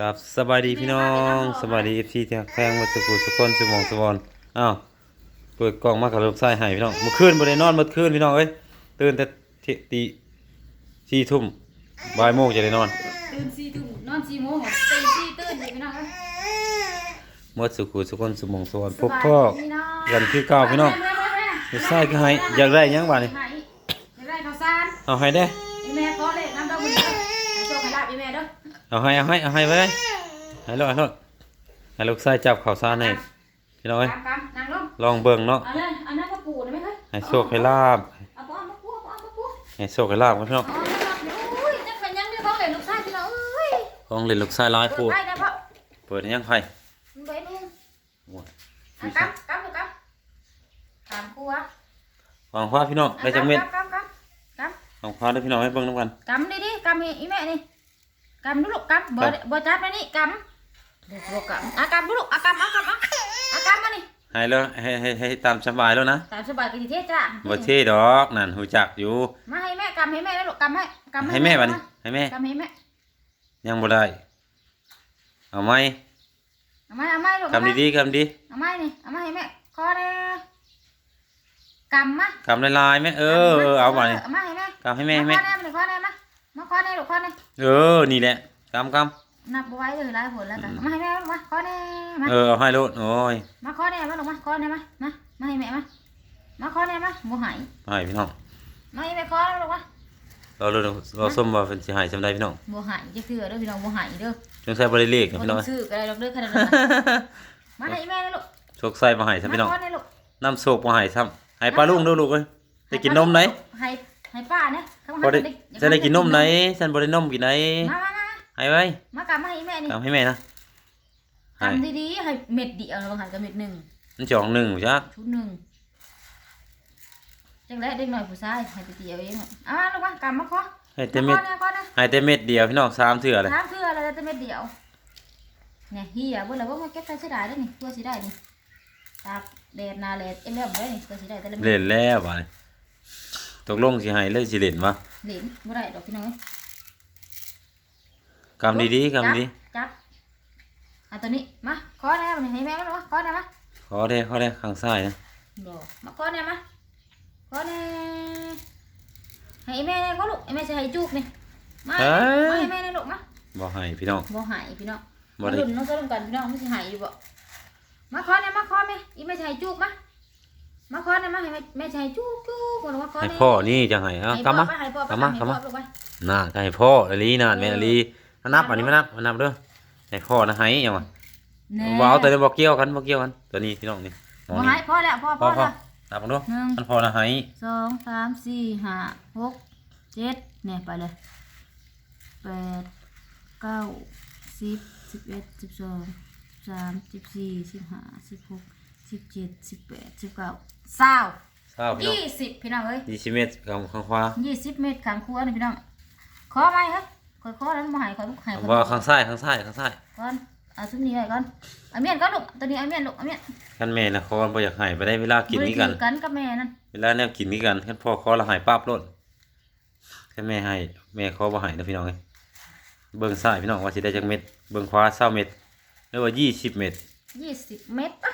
กับสบายดีพี่น้องสบายดีเอฟซีที่แข้งวัดสุกุสุกคนสมองสวอนอ้าวเปิดกล่องมากับลมไส้ให้พี่น้องเมื่อคืนบ่ได้นอนเมื่อคืนพี่น้องเอ้ยตื่นแต่เที่ยตีสี่ทุ่มบ่ายโมงจะได้นอนตื่นสี่ทุ่มนอนสี่โมงตีสี่ตื่นอยู่พี่น้องเอ้ยหมดสุกุสุกคนสมองสวอนพบพ่อสบายดีพี่น้องกันคือเก่าพี่น้องแม่แม่แม่ลมไส้ก็ให้อยากได้หยังบ่นี่ให้อยากได้ข้าวสารเอาให้ได้ เด้อเอาให้เอาให้เอาให้ไว้เลยให้รอดให้รอดให้ลูกไส้จับข่าวสารให้พี่น้องเอ้ยกำกำนั่งลงลองเบิ่งเนาะเอาเลยเอาน้ำมาปูได้ไหมเฮ้ยให้โชคให้ลาบเอาปอมาปูเอาปอมาปูให้โชคให้ลาบกันพี่น้องอ๋ออุ้ยจังเป็นยังเดี๋ยวเขาเลยลูกชายพี่น้องเอ้ยของเล่นลูกไส้ร้ายเปิปูดไพ่ได้ปะเปิดให้ยังไผมึงไปนู่นโอ้ยอะกำกำลูกกำกำปูอะวางฟ้าพี่น้องได้จังเม็ดกำกำกำกำวางฟ้าได้พี่น้องให้เบิ่งน้ำกันกำดิดิกำให้อีแม่นี่ กำดูลูกกำบ่บ่จับนะนี่กำเดี๋ยวบ่กำอะกำดูลูกอะกำอะกำอะอะกำมานี่ให้แล้วให้ให้ให้ตามสบายแล้วนะตามสบายก็สิเทจ้าบ่เท่ดอกนั่นหูจักอยู่มาให้แม่กำให้แม่แล้วลูกกำให้กำให้แม่บัดนี้ให้แม่กำให้แม่ยังบ่ได้เอาไหมเอามาเอามาลูกกำดีๆกำดีเอามานี่เอามาให้แม่ขอแน่กำมากำลายๆแม่เออเออเอาบัดนี้เอามาให้แม่กำให้แม่ให้แม่มาขอแน่มาขอแน่มา มาขอแน่ลูกขอแน่เออ นี่แหละกำกนับบ่ไหว้เลยหลายผลแล้วกันเอามาให้แม่ลูกมาขอแน่มาำเออเอาให้โลดโอ้ยมาขอแน่มาลูกมาขอแน่มา มา มาให้แม่มา มาขอแน่มาบ่ใหายให้พี่น้องมาให้แม่ขอแล้วลูกมาเราเราเราส้มว่าเพิ่นสิให้จำได้พี่น้องบ่หายจะคือเด้อพี่น้องบ่หายเด้อจงใส่บ่ได้เลขนะบ่พี่ต้น้อองงซื้อก็ได้ดอกเด้อขนาดนั้นนะมาให้แม่นะลูกโชคใส่บ่ให้ซะพี่น้อง มาขอแน่ลูก น้ำโชคบ่ให้ซ้ำให้ปลาลุงดูลูกเอ้ยได้กินนมไหนให้ ให้ป้าเนี่ยข้างหบ่น้าได้เด็กจะได้กินนมไหนฉันบ่ได้นมกินไหนมามามาให้ไว้มากำมาให้แม่นี่ทำให้แม่นะให้ทำดีๆให้เม็ดเดียวบางหันก็เม็ดหนึ่งมันจองหนึ่งจ้ะชุดหนึ่งจังได้เด็กหน่อยผู้ชายให้ไปเตียวเองอะลูกมากำมาขอให้เต็มเม็ดขอนะขอนะให้เต็มเม็ดเดียวพี่น้องสามเถื่อเลยถามเพื่ออะไรแต่เม็ดเดียวเนี่ยเฮียบ่แล้วว่ามาเก็บใส่เสียดายได้อนี่เพื่อสิได้นี่ตากแดดหนาแดดเอ็มเล่มได้นี่เพื่อสิได้แต่ละเม็ดเล่นแล้วบ่าย ตกลงสิให้เลยสิเล่นวะเหรียญบ่ได้ดอกพี่น้องเอ้ยกำดีๆกำดีจับเอาตัวนี้มาขอแน่มาให้แม่มาลูกมาขอแน่มาขอได้ขอได้ข้างซ้ายนะบ่มาขอแน่มาขอแน่ให้แม่แน่ก็ลูกให้แม่จะให้จุกนี่มามาให้แม่แน่ลูกมาบ่ให้พี่น้องบ่หายพี่น้องบ่มาได้ดุนน้องสรุปกันพี่น้องไม่สิหายอยู่บ่มาขอแน่มาขอแม่อีแม่จะให้จุกมา มาขอแน่มาให้แม่แม่จะให้จุกจุกบ่รู้ว่าขอให้แน่พ่อนี่จังให้เอาให้กำมาพ่อไปให้พ่อไปกำมาให้กำมาพ่อลูกไปน่าก็ให้พ่ออลีน่าแม่อลีมานับอันนี้มานับมานับเด้อให้พ่อนะให้ยังวะแน่บ่เอาตัวนี้บ่เกี่ยวกันบ่เกี่ยวกันตัวนี้พี่น้องนี่มองบ่นี่หายพอแล้วพอพพ่ออพ่อแล้วนับมาดูหนึ่งมันพ่อนะให้สองสามสี่ห้าหกเจ็ดเนี่ยไปเลยแปดเก้าสิบสิบเอ็ดสิบสองสามสิบสี่สิบห้าสิบหก สิบเจ็ดสิบแปดสิบเก้าเศร้าทราบพี่น้องยี่สิบพี่น้องเอ้ยยี่สิบเมตรกำข้างขวายี่สิบเมตรขังครัวนี่พี่น้องขอไหมเฮ้ยขอขอแล้วมาใหายขอลูกใหายว่าข้างซ้ายข้างซ้ายข้างซ้ายก่อนเอาชุดนี้ไว้ก่อนเอาเมียนก่อนลูกตัวนี้เอาเมียนลูกเอาเมียนคันแม่นะเขาบ่อยากให้ไปได้เวลากินนี้กันบ่ได้ถือกันกับแม่นั่นเวลาแนวกินนี้กันคันพ่อขอละใหายปั๊บโลดคันแม่ให้แม่ขอบ่ให้นะพี่น้องเอ้ยเบิ่งซ้ายพี่น้องว่าสิได้จักเม็ดเบิ่งขวา20เม็ดหรือว่า20เม็ดยี่สิบเมตรไป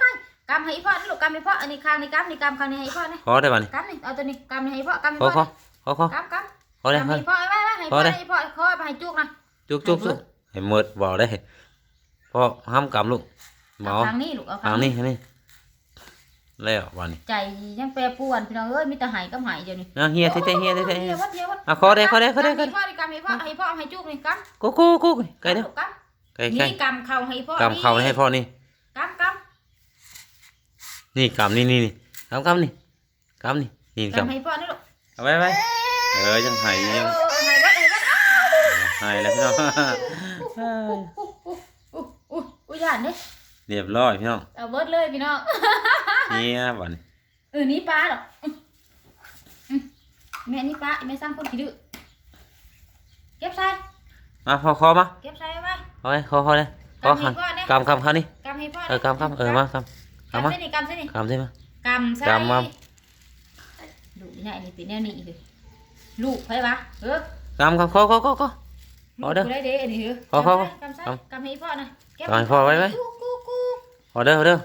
กำให้พ่อนี่ลูกกำให้พ่ออันนี้ข้างนี้กำนี่กำข้างนี้ให้พ่อนี่ขอได้บ่นี่กำนี่เอาตัวนี้กำนี่ให้พ่อกำให้ขอพ่อขอขอขอนี่กำกำขอได้กำขอให้พ่อไว้ไว้ให้พพ่ออได้ให้พ่อขอไปให้จุกนะจุกจุกจุกให้หมดบ่ได้พ่อห้ามกำลูกหมอเอาข้างนี้ลูกเอาทางนี้ทางนี้แล้ววันนี้ใจยังแปรปรวนพี่น้องเอ้ยมีแต่หายกับหายเดี๋ยวนี้นะเฮียเท่ๆเฮียเท่ๆเฮีเฮียยวัดเฮียวัดอะขอได้ขอได้ขอได้ขอได้กำให้พ่อดิกำให้พ่อให้พ่อให้จุกนี่กำกูกูกูไกลเด้อลูกกไกลำไกลนี่กำเข่าให้พ่อกำเข่าให้พ่อนี่กำก นี่กำนี่นี่นี่กำกำนี่กำนี่นี่ำกำกำให้พ่อนี่ลูกเอาไว้ไว้เออยังหายยังเออให้วัดให้วัดอ้าวหายแล้วพี่น้องอู้อู้อู้อู้อู้ย่านเด้เรียบร้อยพี่น้องเอาเบิดเลยพี่น้องเนี่ยวันเออนี่ปลาหรอกอืมอืมแม่นี่ปลาแม่สร้างคนขี้ดื้อเก็บใส่มาพอคอมาเก็บใส่ไว้เอาไว้คอคอเลยคอขันกำกำขันนี่กำให้พ่อเออกำกำเออมากำ กำกำมาใส่นี่กำใส่นี่กำใช่ไหม กำใส่กำมาดูนี่ไงนี่เป็นแนวนี้คือลูกไผวะเออกำกำคอคอคอคอเอาเด้อลูกกูได้เด้อันนี้เหรอพอพอพอกำซ้ายเอากำให้พ่อนะแก้กำให้พ่อไว้ไว้ กูกูกูเอาเด้อเอาเด้อ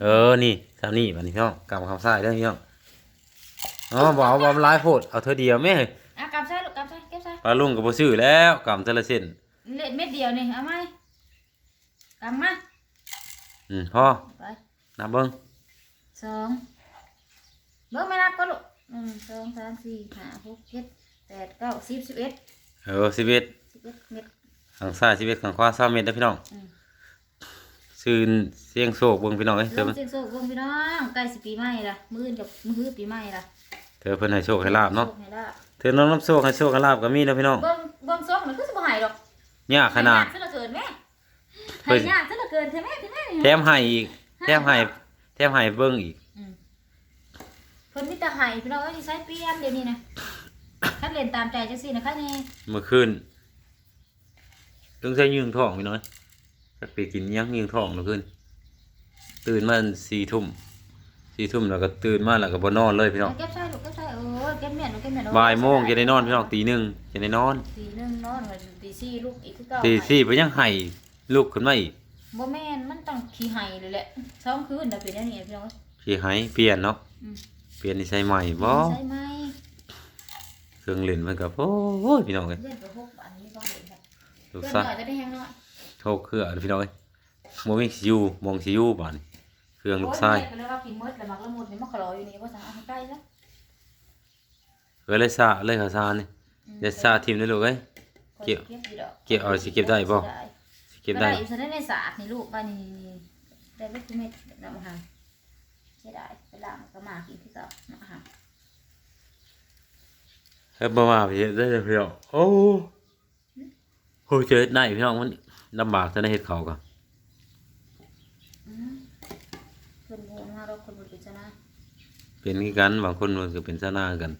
เออนี่ทำนี่บัดนี้พี่น้องกำคำซ้ายเด้อพี่น้องอ๋อบ่เอาบ่มันหลายโพดเอาเธอเดียวแม่อะกำซ้ายลูกกำซ้ายเก็บซ้ายปลาลุงก็บ่ซื้อแล้วกำแต่ละเส้นเล็ดเม็ดเดียวนี่เอาไหมกำมา อืมพอไปนับเบิ่งสองเบิ่งไม่นับก็ลูกหนึ่งสองสามสี่ห้าหกเจ็ดแปดเก้าสิบสิบเอ็ดเออ11สิบเอ็ดเม็ดข้างซ้าย11ข้างขวา3เมตรเด้อพี่น้องอืมซื้อเสียงโศกเบิ่งพี่น้องเอ้ยเธลองเสียงโซ่วงพี่น้องใกล้สิปีใหม่ละมื้ออนกับมื้อปีใหม่ละเธอเพิ่นให้โชคให้ลาบเนาะโชคให้ลาบเธอน้องน้ำโชคให้โชคให้ลาบก็มีนะพี่น้องเบิ่งเบิ่งซองมันคือสิบ่ใหายดอกยากขนาดให้ยกซะเหลือเกินแม่เฮ้ให้ยยากซะเหลือเกินใช่ไหมใช่ไหมแถมให้อีกแถมให้แถมให้เบิ่งอีกอืมเพิ่นมีแต่ให้พี่น้องเอ้ยนี่ใช้เปลี่ยนเดี๋ยวนี้นะคัดเล่นตามใจจังซี่นะคะนี่เมื่อคืนต้องใช้ยืงท้องพี่น้อยถ้าไปกินยังยืงท้องเมื่อคืนตื่นมาสี่ทุ่มสี่ทุ่มแล้วก็ตื่นมาแล้วก็บ่นอนเลยพี่น้องเก็บใส่ลูกเก็บใส่โอ้ยเก็บเมียนลูกเก็บเมียนบ่ายโมงจะได้นอนพี่น้องตีหนึ่งจะได้นอนตีหนึงนอนไว้ตีสี่ลูกอีกคือเก่าตีสี่ไปยังไห้ ลุกขึ้นมาอีกบ่แม่นมันต้องขี้ไห้เลยแหละสองคืนน่ะเป็นอันนี้พี่น้องพี่ไห้เปลี่ยนเนาะอืม เปลี่ยนนิสัยใหม่บ่ใช่ไหมเครื่องเล่นมันก็โอ้ยพี่น้องเอ้ยเล่นกับพวกอันนี้ต้องเล่นค่ะลูกเล่นซะหน่อยจะได้แห้งหน่อยโชคเครือพี่น้องเอ้ยบ่มีสิอยู่มองสิอยู่บาดนี้เครื่องลูกชายโอ้แม่ก็เลยว่ากินมืดแล้วมักละมุดนี่มันขลออยู่นี่ว่าสั่งเอาให้ใกล้ซะก็เลยซาเลยข้าวสารนี่อืมอย่าซาทิ่มเลยลูกเอ้ย เก็บเก็บอยู่ดอกเก็บเอาสิเก็บได้บ่ สิ เก็บได้อยู่ซะในสาดนี่ลูกบ้านนี่ได้ไม่คือเม็ดน้ำอาหารใช่ได้ไปล้างก็มากินที่เก่าน้ำอาหารเฮ้ยบ่มาพี่ได้เลยพี่น้องโอ้โหเจอได้พี่น้องมันลำบากจะได้เฮ็ดเขาวก็อืมเพิ่นโง่มากเราคนบริจาคนะเป็นคือกันบางคนมันก็เป็นซะหน้ากัน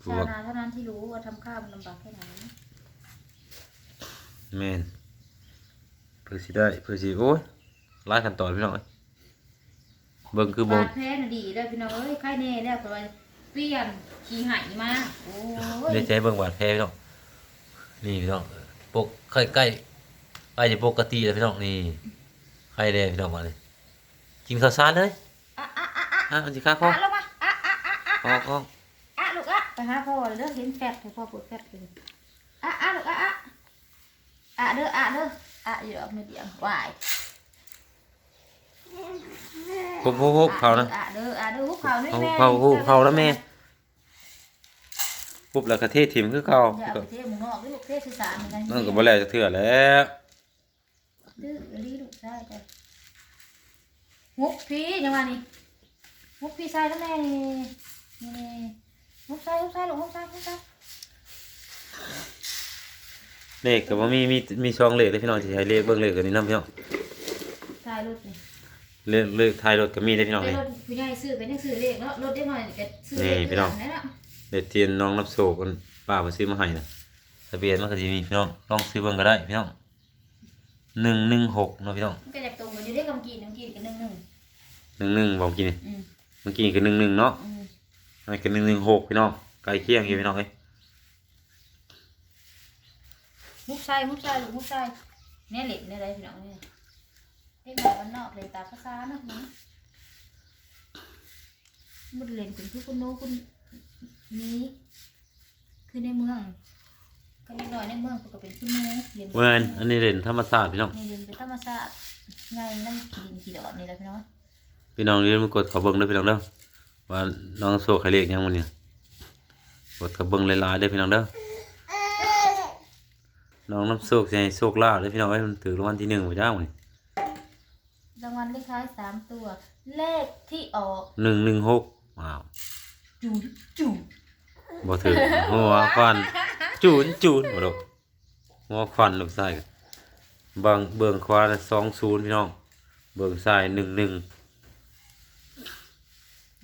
ผู้ชาว่านาเท่านั้นที่รู้ว่าทำข้าวมันลำบากแค่ไหน แม่นเพื่อสิได้เพื่อสิโอ้ยหลายขั้นตอนพี่น้องเอ้ยเบิ่งคือบ่บาดแผลน่ะดีแล้วพี่น้องเอ้ยไข้แน่แล้วเพราะว่าเปลี่ยนขี้ไหายมาโอ้ยได้ใจเบิ่งบาดแผลพี่น้องนี่พี่น้องปกใกล้ใกล้ใกล้จะปกติแล้วพี่น้องนี่ไข้แดงพี่น้องมาเลยกินข้าวสารเลยอะอะอะอะอะมันสิค่าคออะลงมาอะอะอะอะคอคออะลูกอะไปหาพ่อเลยเด้อเห็นแฟดให้พ่อปวดแฟดเลยอะอะลูกอะอะ อะเด้ออะเด้ออะอยู่เอาไม่เดียววายพุบพุบพุบเขานะอะเด้ออะเด้อหุบเขานี่เขาแม่เขาหุบเขาแล้วแม่ปุ๊บแล้วก็เทถิ่มคือเก่าอย่าเอาไปเทหมึงนอกนี่ลูกเทศสารเหมือนกันนั่นก็บ่แล้วจะเถื่อแล้วดื้อรีลูกใช่ไปหุบพี่ยังว่านี่หุบพี่ใส่แล้วแม่นี่นี่หุบใส่หุบใส่ลูกหุบใส่หุบใส่ เลขก็บ่มีมีมีช่องเลขเลยพี่น้องสิให้เลขเบิ่งเลขกันนี่นํพี่น้องใส่รถนี่เลขเลขท้ายรถก็มีได้พี่น้องไปนี่ รถผู้ใหญ่ซื้อกันยังซื้อเลขเนาะรถได้หน่อยก็ซื้อเลขนี่พี่น้อง นั่นแหละเลขเทียนน้องรับโศกกันป้าเพิ่นซื้อมาให้น่ะทะเบียนมันก็สิมีพี่น้องลองซื้อเบิ่งก็ได้พี่น้อง116เนาะพี่น้องมันก็อยากตรงกันอยู่ได้คำกินคำกินกันหนึ่งหนึ่ง11บอกกินนี่อืมเมื่อกี้คือ11เนาะอืม อันนี้คือ116พี่น้องใกล้เคียงอยู่พี่น้องเอ้ย มุกใส่มุกใส่ลูกมุกใส่เนี่ยเหล็กเนี่ยอะไรพี่น้องเนี่ยเฮ้ยแบบวันนอกเลยตาภาษาเนาะนะมันเล่นคุณคือคุณโน้คุณนี้คือในเมืองก็นิดหน่อยในเมืองก็เป็นคุณโน้เรียนเว้นอันนี้เล่นธรรมศาสตร์พี่น้องนี่เรียนเป็นธรรมชาติไงนั่นขีดินขีดอดนี่แหละพี่น้องพี่น้องเรียนมากดเขาเบิ่งเด้อพี่น้องเด้อว่าน้องโศกใครเลขยังมันเนี่ยกดเขาเบิ่งหลายๆเด้อพี่น้องเด้อ น้องน้ำโศกสิให้โศกลาภเด้อพี่น้องเอ้ยมันถือรางวัลที่หนึ่งไปจ้ามันรางวัลเลขท้ายสามตัว เลขที่ออกหนึ่งหนึ่งหกว้าวจูดจูดบ่ถือหัวควันจูนจูนบ่ดอกหัวควันลูกชายกันบางเบื้องขวาสองศูนย์พี่น้อง เบื้องซ้ายหนึ่งหนึ่ง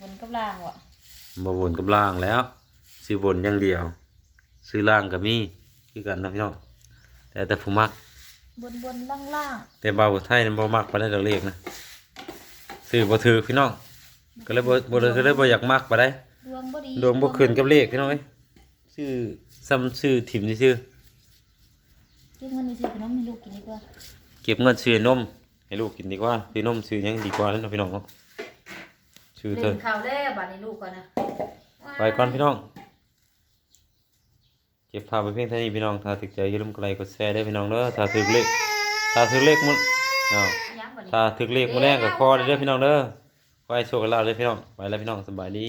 บนกับล่างวะบ่บนกับล่างแล้วซื้อบนอย่างเดียว ซื้อล่างก็มีคือกันนะพี่น้อง แต่แต่ผู้มัก บนบนล่างล่างแต่บ่าวไทยนี่บ่มักปานใดดอกเลขนะซื้อบ่ถือพี่น้อง ก็เลยบ่บ่เลยก็เลยบ่อยากมักปานใดดวงบ่ดีดวงบ่ขึ้นกับเลขพี่น้องเอ้ยซื้อซ้ำชื่อถิ่มซื่อเก็บเงินไปซื้อขนมให้ลูกกินดีกว่าๆเก็บเงินซื้อนมให้ลูกกินดีกว่าซื้อนมซื้อหยังดีกว่าแล้วเนาะพี่น้องเนาะชื่อเธเล่อนข้าวแล้วบัดนี้ลูกก่อนนะ ไปก่อนพี่น้อง เก็บภาพไปเพียงเท่านี้พี่น้องถ้าถึกใจอย่าลืมกดไลค์กดแชร์ได้พี่น้องเด้อถ้าถึกเลขถ้าถึกเลขมันอ้าวยังบัดนี้ถ้าถึกเลขมื้อแรกก็ขอได้เด้อพี่น้องเด้อขอให้โชคให้ลาภเด้อพี่น้องไปแล้วพี่น้องสบายดี